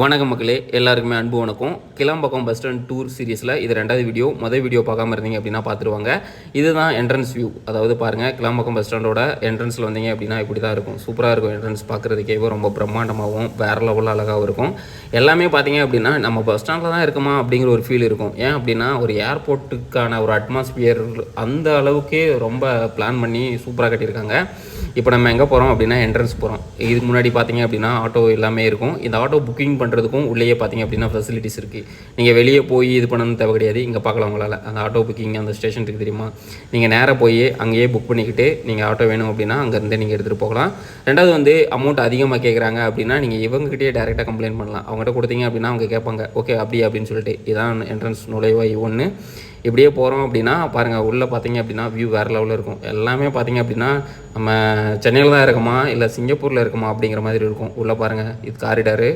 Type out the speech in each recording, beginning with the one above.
வணக்க மக்களே எல்லாருக்குமே அன்பு வணக்கம். கிளம்பக்கம் பஸ் ஸ்டாண்ட் டூர் சீரிஸில் இது ரெண்டாவது வீடியோ மொதல் வீடியோ பார்க்காம இருந்தீங்க அப்படின்னா பார்த்துருவாங்க. இதுதான் என்ட்ரன்ஸ் வியூ அதாவது பாருங்கள் கிளம்பக்கம் பஸ் ஸ்டாண்டோட என்ட்ரன்ஸில் வந்தீங்க அப்படின்னா இப்படி தான் இருக்கும். சூப்பராக இருக்கும் என்ட்ரன்ஸ் பார்க்குறதுக்கே. ரொம்ப பிரம்மாண்டமாகவும் வேறு லெவலில் அழகாகவும் இருக்கும். எல்லாமே பார்த்தீங்க அப்படின்னா நம்ம பஸ் ஸ்டாண்டில் தான் இருக்குமா அப்படிங்கிற ஒரு ஃபீல் இருக்கும். ஏன் அப்படின்னா ஒரு ஏர்போர்ட்டுக்கான ஒரு அட்மாஸ்பியர் அந்த அளவுக்கே ரொம்ப பிளான் பண்ணி சூப்பராக கட்டியிருக்காங்க. இப்போ நம்ம எங்கே போகிறோம் அப்படின்னா என்ட்ரன்ஸ் போகிறோம் இதுக்கு முன்னாடி பார்த்தீங்க அப்படின்னா ஆட்டோ எல்லாமே இருக்கும். இந்த ஆட்டோ புக்கிங் பண்ணுறதுக்கும் உள்ளேயே பார்த்தீங்க அப்படின்னா ஃபெசிலிட்டிஸ் இருக்குது நீங்கள் வெளியே போய் இது பண்ணணும்னு தேவை கிடையாது. இங்கே பார்க்கலாம் உங்களால். அந்த ஆட்டோ புக்கிங் அந்த ஸ்டேஷன் இருக்குது தெரியுமா? நீங்கள் நேராக போய் அங்கேயே புக் பண்ணிக்கிட்டு நீங்கள் ஆட்டோ வேணும் அப்படின்னா அங்கேருந்து நீங்கள் எடுத்துகிட்டு போகலாம். ரெண்டாவது வந்து அமௌண்ட் அதிகமாக கேட்குறாங்க அப்படின்னா நீங்கள் இவங்ககிட்டயே டேரெக்டாக கம்ப்ளைண்ட் பண்ணலாம். அவங்ககிட்ட கொடுத்தீங்க அப்படின்னா அவங்க கேட்பாங்க. ஓகே அப்படி அப்படின்னு சொல்லிட்டு. இதான் என்ட்ரன்ஸ் நுழைவாய் ஒன்று இப்படியே போகிறோம் அப்படின்னா பாருங்கள் உள்ளே பார்த்தீங்க அப்படின்னா வியூ வேறு லெவலில் இருக்கும். எல்லாமே பார்த்தீங்க அப்படின்னா நம்ம சென்னையில் தான் இருக்கோமா இல்லை சிங்கப்பூரில் இருக்குமா அப்படிங்கிற மாதிரி இருக்கும். உள்ளே பாருங்கள் இது காரிடாரு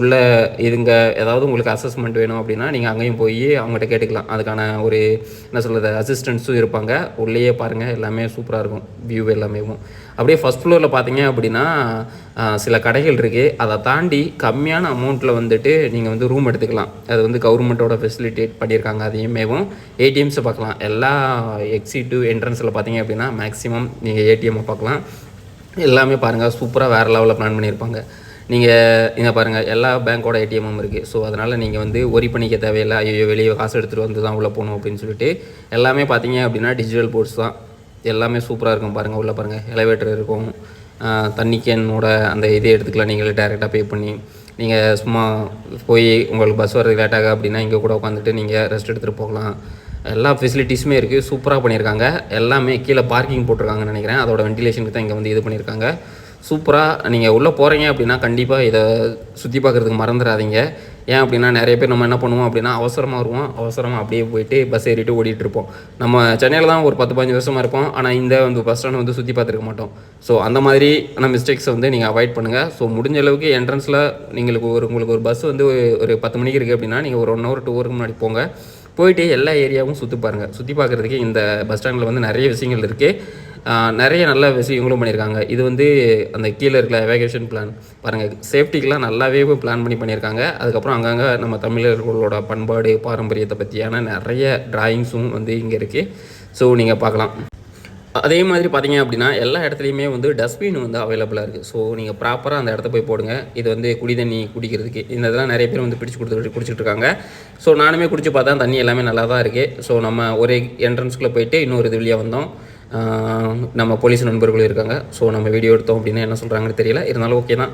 உள்ளே இதுங்க ஏதாவது உங்களுக்கு அசஸ்மெண்ட் வேணும் அப்படின்னா நீங்கள் அங்கேயும் போய் அவங்ககிட்ட கேட்டுக்கலாம். அதுக்கான ஒரு என்ன சொல்கிறது அசிஸ்டன்ஸும் இருப்பாங்க. உள்ளேயே பாருங்கள் எல்லாமே சூப்பராக இருக்கும். வியூ எல்லாமே அப்படியே ஃபஸ்ட் ஃப்ளோரில் பார்த்தீங்க அப்படின்னா சில கடைகள் இருக்குது அதை தாண்டி கம்மியான அமௌண்ட்டில் வந்துட்டு நீங்கள் வந்து ரூம் எடுத்துக்கலாம். அது வந்து கவர்மெண்ட்டோட ஃபெசிலிட்டேட் பண்ணியிருக்காங்க அதையுமேவும் ஏடிஎம்ஸை பார்க்கலாம். எல்லா எக்ஸிட்டு என்ட்ரன்ஸில் பார்த்தீங்க அப்படின்னா மேக்ஸிமம் நீங்கள் ஏடிஎம்மை பார்க்கலாம். எல்லாமே பாருங்கள் சூப்பராக வேறு லெவலில் பிளான் பண்ணியிருப்பாங்க. நீங்கள் இங்கே பாருங்கள் எல்லா பேங்க்கோட ஏடிஎம்மும் இருக்குது ஸோ அதனால் நீங்கள் வந்து ஒரி பண்ணிக்க தேவையில்லை. ஐயோ வெளியே காசு எடுத்துகிட்டு வந்து தான் உள்ளே போகணும் அப்படின்னு சொல்லிட்டு எல்லாமே பார்த்தீங்க அப்படின்னா டிஜிட்டல் போர்ட்ஸ் தான். எல்லாமே சூப்பராக இருக்கும் பாருங்கள் உள்ளே பாருங்கள் எலவேட்டர் இருக்கும். ஆஹ் தண்ணி கேனோட அந்த இதே எடுத்துக்கலாம். நீங்களே டேரெக்டாக பே பண்ணி. நீங்கள் சும்மா போய் உங்களுக்கு பஸ் வரதுக்கு லேட் அப்படின்னா இங்கே கூட உட்காந்துட்டு நீங்கள் ரெஸ்ட் எடுத்துகிட்டு போகலாம். எல்லா ஃபெசிலிட்டிஸுமே இருக்குது சூப்பராக பண்ணியிருக்காங்க எல்லாமே கீழே பார்க்கிங் போட்டிருக்காங்கன்னு நினைக்கிறேன். அதோட வென்டிலேஷனுக்கு தான் இங்கே வந்து இது பண்ணியிருக்காங்க சூப்பராக நீங்கள் உள்ளே போகிறீங்க அப்படின்னா கண்டிப்பாக இதை சுற்றி பார்க்குறதுக்கு மறந்துடாதீங்க. ஏன் அப்படின்னா நிறைய பேர் நம்ம என்ன பண்ணுவோம் அப்படின்னா அவசரமாக வருவோம். அவசரமாக அப்படியே போயிட்டு பஸ் ஏறிட்டு ஓடிட்டு இருப்போம். நம்ம சென்னையில் தான் ஒரு பத்து பதினஞ்சு வருஷமாக இருப்போம் ஆனால் இந்த வந்து பஸ் ஸ்டாண்ட் வந்து சுற்றி பார்த்துருக்க மாட்டோம். ஸோ அந்த மாதிரியான மிஸ்டேக்ஸை வந்து நீங்கள் அவாய்ட் பண்ணுங்கள் ஸோ முடிஞ்ச அளவுக்கு என்ட்ரன்ஸில் நீங்களுக்கு ஒரு உங்களுக்கு ஒரு பஸ் வந்து ஒரு- பத்து மணிக்கு இருக்குது அப்படின்னா நீங்கள் ஒரு ஒன் ஹவர் டூ ஹவருக்கு முன்னாடி போங்க. போயிட்டு எல்லா ஏரியாவும் சுற்றி பாருங்கள் சுற்றி பார்க்குறதுக்கு இந்த பஸ் ஸ்டாண்டில் வந்து நிறைய விஷயங்கள் இருக்குது நிறைய நல்ல விஷயங்களும் பண்ணியிருக்காங்க. இது வந்து அந்த கீழே இருக்கிற வேகேஷன் பிளான் பாருங்கள் சேஃப்டிக்கெலாம் நல்லாவே பிளான் பண்ணி பண்ணியிருக்காங்க. அதுக்கப்புறம் அங்கங்கே நம்ம தமிழர்களோட பண்பாடு பாரம்பரியத்தை பற்றியான நிறைய டிராயிங்ஸும் வந்து இங்கே இருக்குது ஸோ நீங்கள் பார்க்கலாம். அதே மாதிரி பார்த்தீங்க அப்படின்னா எல்லா இடத்துலையுமே வந்து டஸ்ட்பின் வந்து அவைலபிளாக இருக்குது ஸோ நீங்கள் ப்ராப்பராக அந்த இடத்த போய் போடுங்க. இது வந்து குடி தண்ணி குடிக்கிறதுக்கு. இந்த இதெல்லாம் நிறைய பேர் வந்து பிடிச்சி கொடுத்து குடிச்சிட்டு இருக்காங்க. ஸோ நானுமே குடிச்சு பார்த்தா தண்ணி எல்லாமே நல்லா தான் இருக்குது ஸோ நம்ம ஒரே என்ட்ரன்ஸ்குள்ளே போயிட்டு இன்னொரு இது வழியாக வந்தோம். நம்ம போலீஸ் நண்பர்களும் இருக்காங்க. ஸோ நம்ம வீடியோ எடுத்தோம் அப்படின்னா என்ன சொல்கிறாங்கன்னு தெரியல. இருந்தாலும் ஓகே தான்.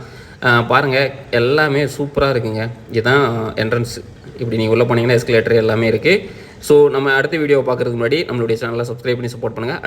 பாருங்கள் எல்லாமே சூப்பராக இருக்குங்க. இதுதான் என்ட்ரன்ஸ் இப்படி நீங்கள் உள்ளே போனீங்கன்னா எஸ்கலேட்டர் எல்லாமே இருக்குது ஸோ நம்ம அடுத்த வீடியோ பார்க்குறதுக்கு முன்னாடி நம்மளுடைய சேனலை சப்ஸ்கிரைப் பண்ணி சப்போர்ட் பண்ணுங்கள் அடுத்த